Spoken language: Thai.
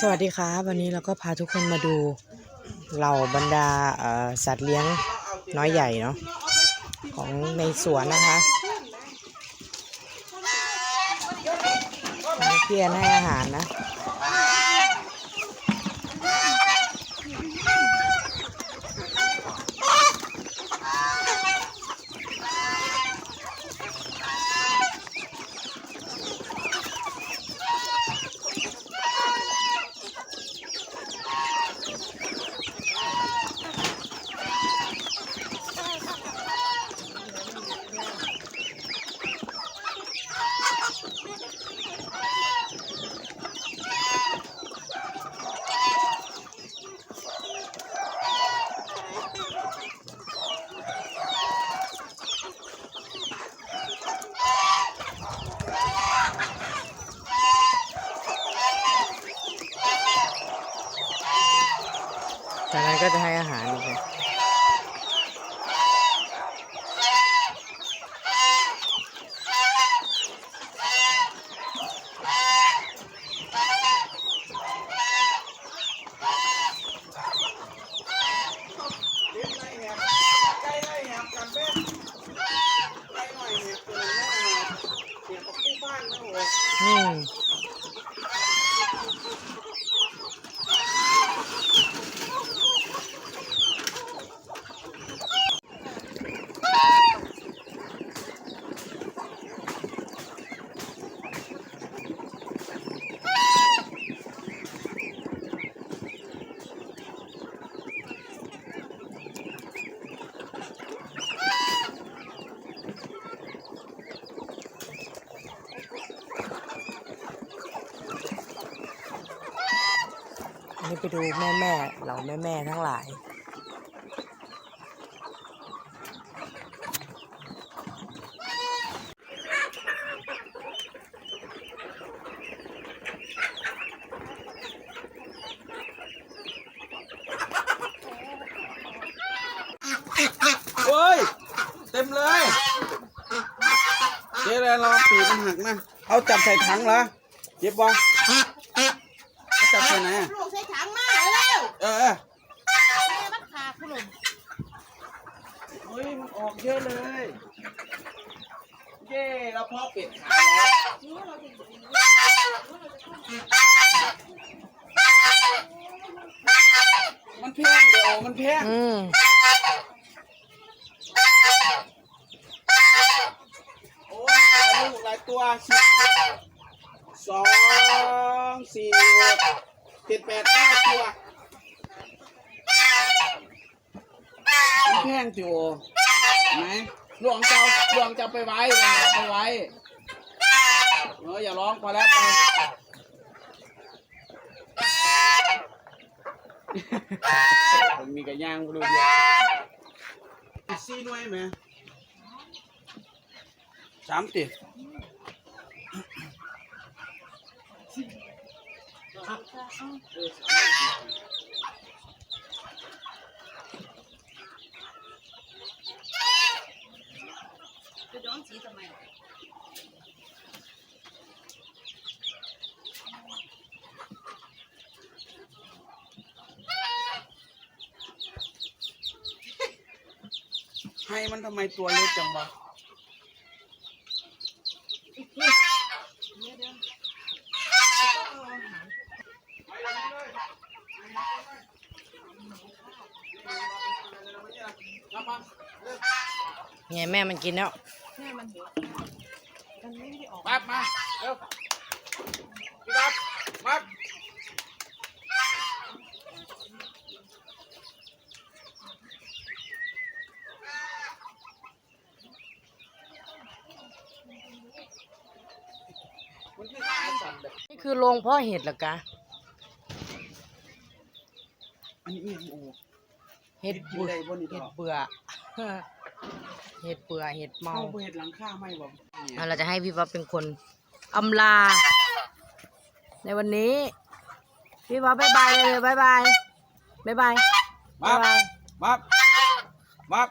สวัสดีครับวันนี้เราก็พาทุกคนมาดูเหล่าบรรดาสัตว์เลี้ยงน้อยใหญ่เนาะของในสวนนะคะอันนี้พี่อนให้อาหารนะ จากนั้นก็จะให้อาหารอีกนะใกล้ได้แหบกันแม่ใกล้หน่อยแหบเกินแม่ นนะโอ้อืมอันนี้ไปดูแม่แม่เหล่าแม่แม่ทั้งหลาย เฮ้ย เต็มเลยเจ๊เลยเราปีกมันหักนะ เอาจับใส่ถังเหรอเจ็บบ่ เอาจับใส่ไหนอะลูกใส่ถังมาเร็วเออเออแม่มันขาดคุณลุงเฮ้ยมันออกเยอะเลยเย้เราเพาะเป็ดขายแล้วมันแพงเดี๋ยวมันแพงอืมโอ้ยหลายลูกหลายตัวสิบสองสี่หก เจ็ดแปดเก้าตัวมันแพงจิ๋วไหนหลวงเจ้าหลวงเจ้าไปไว้หลวงเจ้าไปไว้เอออย่าร้องพอแล้วไปมันมีกระย่างดูดิซีหน่วยไหมสามติ จะย้อนสีทำไมให้มันทำไมตัวเล็กจังวะ มาเร็วเนี่ยแม่มันกินแล้ว แม่มันหิวมันไม่ได้ออกปั๊บมาเร็วพี่ปั๊บปั๊บมันคือขาสั่นแบบนี่คือโรงเพาะเห็ดเหรอกะ อันนี้อีโอ เห็ดอยู่เบื่อได้บ่นี่เห็ดดอกเบื่อ เห็ดเบื่อเห็ดเมาเอาไปเห็ดหลังคาไหมบ่อะเราจะให้พี่ป๊อปเป็นคนอำลา ในวันนี้ พี่ป๊อปบายบายเลยบายบายบายบายมาบายบายมามา